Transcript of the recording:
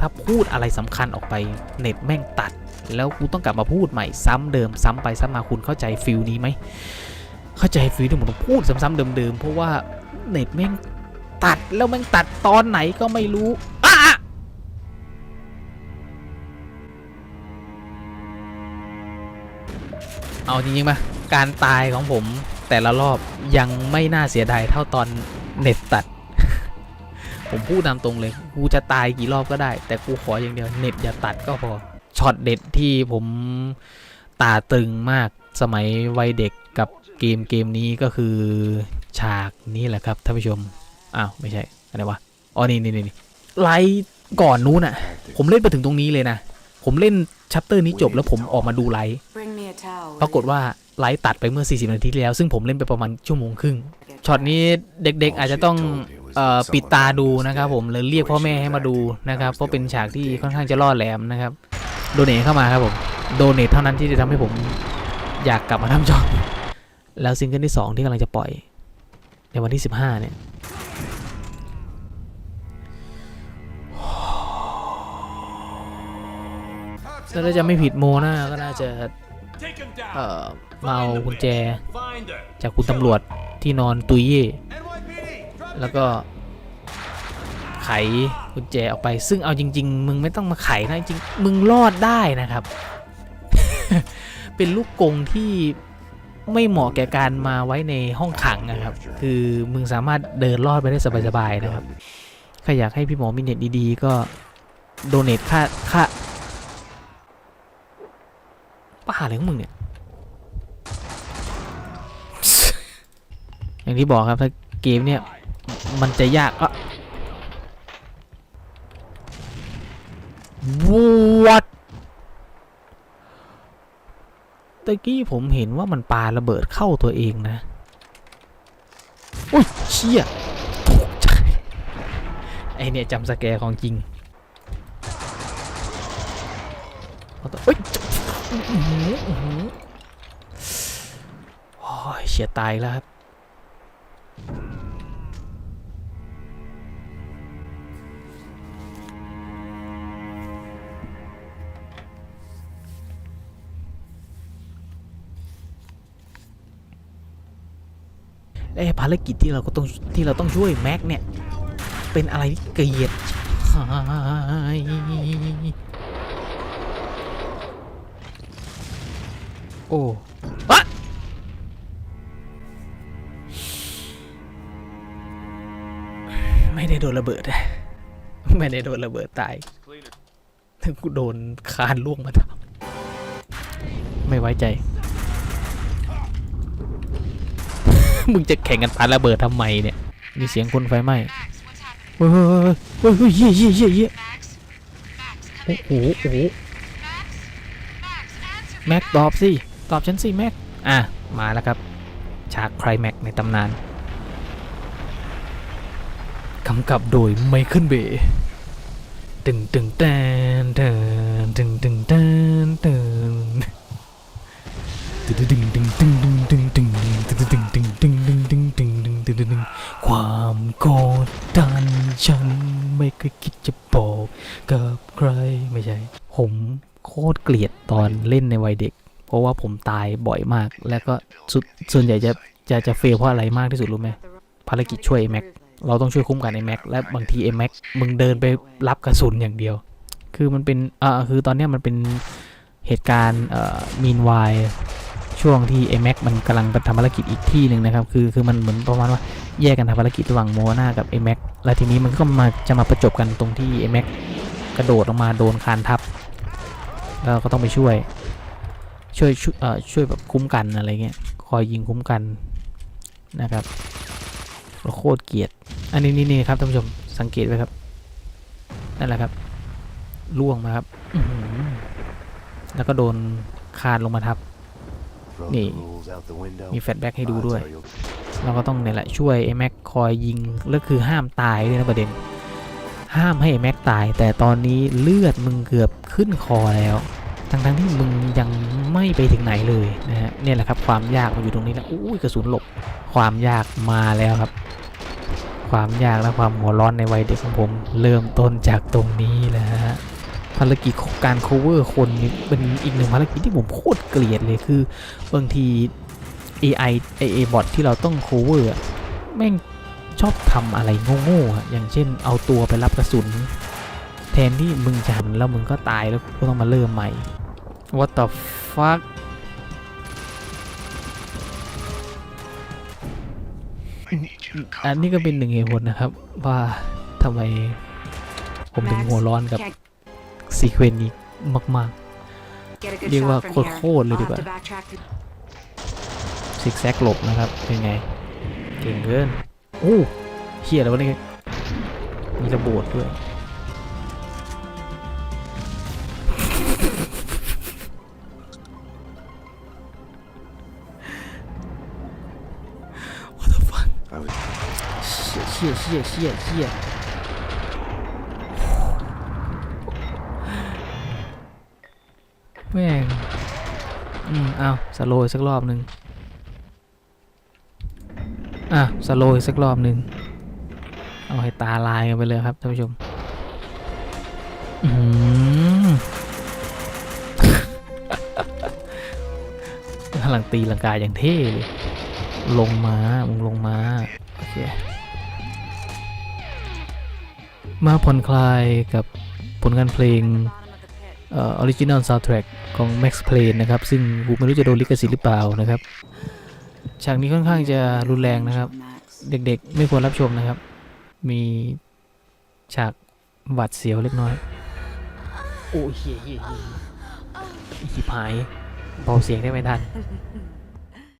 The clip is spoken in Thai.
ถ้าพูดอะไรสำคัญออกไปเน็ตแม่งตัด แล้วกูต้องกลับมาพูดใหม่ซ้ำเดิมซ้ำไปซ้ำมาคุณเข้าใจฟิลนี้ไหมเข้าใจฟิลที่ผมต้องพูดซ้ำๆเดิมๆเพราะว่าเน็ตแม่งตัดแล้วแม่งตัดตอนไหนก็ไม่รู้อะเอาจริงๆปะการตายของผมแต่ละรอบยังไม่น่าเสียดายเท่าตอนเน็ตตัด ผมพูดตามตรงเลย กูจะตายกี่รอบก็ได้ แต่กูขออย่างเดียวเน็ตอย่าตัดก็พอ ช็อตเด็ดที่ผมตาตึงมากสมัยวัยเด็กกับเกมเกมนี้ก็คือฉากนี้แหละครับท่านผู้ชม อ้าวไม่ใช่ อะไรวะ อ๋อนี่นี่นี่ไลฟ์ก่อนนู้นอะผมเล่นไปถึงตรงนี้เลยนะ ผมเล่นชัปเตอร์นี้จบแล้วผมออกมาดูไลฟ์ปรากฏว่าไลฟ์ตัดไปเมื่อ 40 นาทีที่แล้ว ซึ่งผมเล่นไปประมาณชั่วโมงครึ่ง ช็อตนี้เด็กๆอาจจะต้อง เอ่อปิดตาดูนะครับ ผมหรือเรียกพ่อแม่ให้มาดูนะครับ เพราะเป็นฉากที่ค่อนข้างจะล่อแหลมนะครับ โดเนทเข้ามาครับผม โดเนทเท่านั้นที่จะทำให้ผมอยากกลับมาทำจอแล้วซิงเกิลที่ 2 ที่กำลังจะปล่อย ในวันที่ 15 เนี่ยถ้าจะไม่ผิดโมนาก็น่าจะ Take him down. เอ่อมาเอากุญแจ Find her. จากคุณตำรวจที่นอนตุยเย่ NYPD. Drop แล้วก็ไขกุญแจออกไป ซึ่งเอาจริง ๆ มึงไม่ต้องมาไขนะจริงมึงรอดได้นะครับ เป็นลูกกงที่ไม่เหมาะแก่การมาไว้ในห้องขังนะครับ คือมึงสามารถเดินรอดไปได้สบายๆนะครับใครอยากให้พี่หมอมีเน็ตดีๆ ก็โดเนทค่าค่าป้าอะไรของมึงเนี่ย อย่างที่บอกครับถ้าเกมเนี่ย มันจะยากอะ What ตะกี้ผมเห็นว่ามันปาระเบิดเข้าตัวเองนะ อุ้ยเชี่ยตกใจ ไอเนี่ยจำสแกร์ของจริงเอาต่อเอ้ยโอ้ยเฉียดตายแล้วครับ ไอ้ภารกิจที่เราก็ต้องที่เราต้องช่วยแม็กเนี่ย เป็นอะไรที่เกลียดหายโอ้อะไม่ได้โดนระเบิด ไม่ได้โดนระเบิดตายถึงกูโดนคานล่วงมาทำไม่ไว้ใจ มึงจะแข่งกันปาระเบิดทำไมเนี่ย มีเสียงคนไฟไหม้เฮ้ยเฮ้ยเฮ้ยเฮ้ยเฮ้ยเฮ้ยโอ้โหโอ้โหแม็กตอบสิ ตอบฉันสิแม็ก อะ มาแล้วครับ ฉากไคลแม็กในตำนานกำกับโดยไมเคิลเบย์ตึงตึงแตนเดินตึงตึงแตนเดินตึงตึงตึงตึง ตึงความกดดันฉันไม่เคยคิดจะบอกกับใครไม่ใช่ ผมโคตรเกลียดตอนเล่นในวัยเด็ก เพราะว่าผมตายบ่อยมาก แล้วก็ส,ส่วนใหญ่จะจะจะเฟลเพราะอะไรมากที่สุดรู้ไหมภารกิจช่วยไอแม็กเราต้องช่วยคุ้มกันไอ้แม็กและบางทีไอ้แม็กมึงเดินไปรับกระสุนอย่างเดียว คือมันเป็นอ่าคือตอนนี้มันเป็นเหตุการณ์เอ่อมีนวาย ช่วงที่ a m a x มันกำลังไปทำภารกิจอีกที่หนึ่งนะครับ คือคือมันเหมือนประมาณว่าแยกกันทำภารกิจระหว่างโมนากับ a m a x แล้วทีนี้มันก็มาจะมาประจบกันตรงที่ a m a x กกระโดดลงมาโดนคานทับแล้วก็ต้องไปช่วย ช่วยช่วยเอ่อช่วยแบบคุ้มกันอะไรเงี้ยคอยยิงคุ้มกันนะครับโคตรเกลียดอันนี้นี่นี่ครับท่านผู้ชมสังเกตไว้ครับนั่นแหละครับล่วงมาครับแล้วก็โดนคานลงมาทับ นี่มีมีแฟแฟลลชชแบ็แบ็กกให้ให้ดูดูด้ด้ววยยเราก็ต้องเนี่ยแหละช่วยไอ้แม็กคอยยิงแล้วคือห้ามตายด้วยนะประเด็น ห้ามให้ไอ้แม็กตาย แต่ตอนนี้เลือดมึงเกือบขึ้นคอแล้ว ทั้งทั้งๆที่มึงยังไม่ไปถึงไหนเลยนะฮะเนี่ยแหละครับความยากมันอยู่ตรงนี้แหละอุ้ยกระสุนหลบความยากมาแล้วครับ ความยากและความหัวร้อนในวัยเด็กของผม เริ่มต้นจากตรงนี้แหละฮะ ภารกิจการ cover คนเป็นอีกหนึ่งภารกิจที่ผมโคตรเกลียดเลยคือบางที AI AI bot ที่เราต้อง cover แม่งชอบทำอะไรโง่ๆอย่างเช่นเอาตัวไปรับกระสุน แทนที่มึงจะหันแล้วมึงก็ตายแล้วก็ต้องมาเริ่มใหม่ What the fuck อันนี้ก็เป็นหนึ่งเหตุผลนะครับ ว่าทำไมผมถึงหัวร้อนกับ ซีเควนต์นี้มาก get a good เรียกว่า shot from here. โคตรๆเลย I'll ดีกว่า have to backtrack to ๆซิกแซกหลบนะครับ เป็นไง เก่งเกินโอ้เฮียแล้ววะเนี่ยมีระเบิดด้วย What the fuck เชี่ยเชี่ยเชี่ยเชี่ย แม่งอืมเอาสโลว์สักรอบหนึ่งอะสโลว์สักรอบหนึ่งเอาให้ตาลายกันไปเลยครับท่านผู้ชมอืมหลังตีลังกายอย่างเท่เลย ลงมามึงลงมาโอเคมาผ่อนคลายกับผลงานเพลง อ่อออริจินอลซาวด์แทร็กของ Max Plane นะครับ ซึ่งกูไม่รู้จะโดนลิขสิทธิ์หรือเปล่านะครับฉากนี้ค่อนข้างจะรุนแรงนะครับ Max. เด็กๆ ไม่ควรรับชมนะครับ มีฉากหวัดเสียวเล็กน้อย โอ้ยเฮียเฮียเฮียอีกหายเบาเสียงได้ไม่ทัน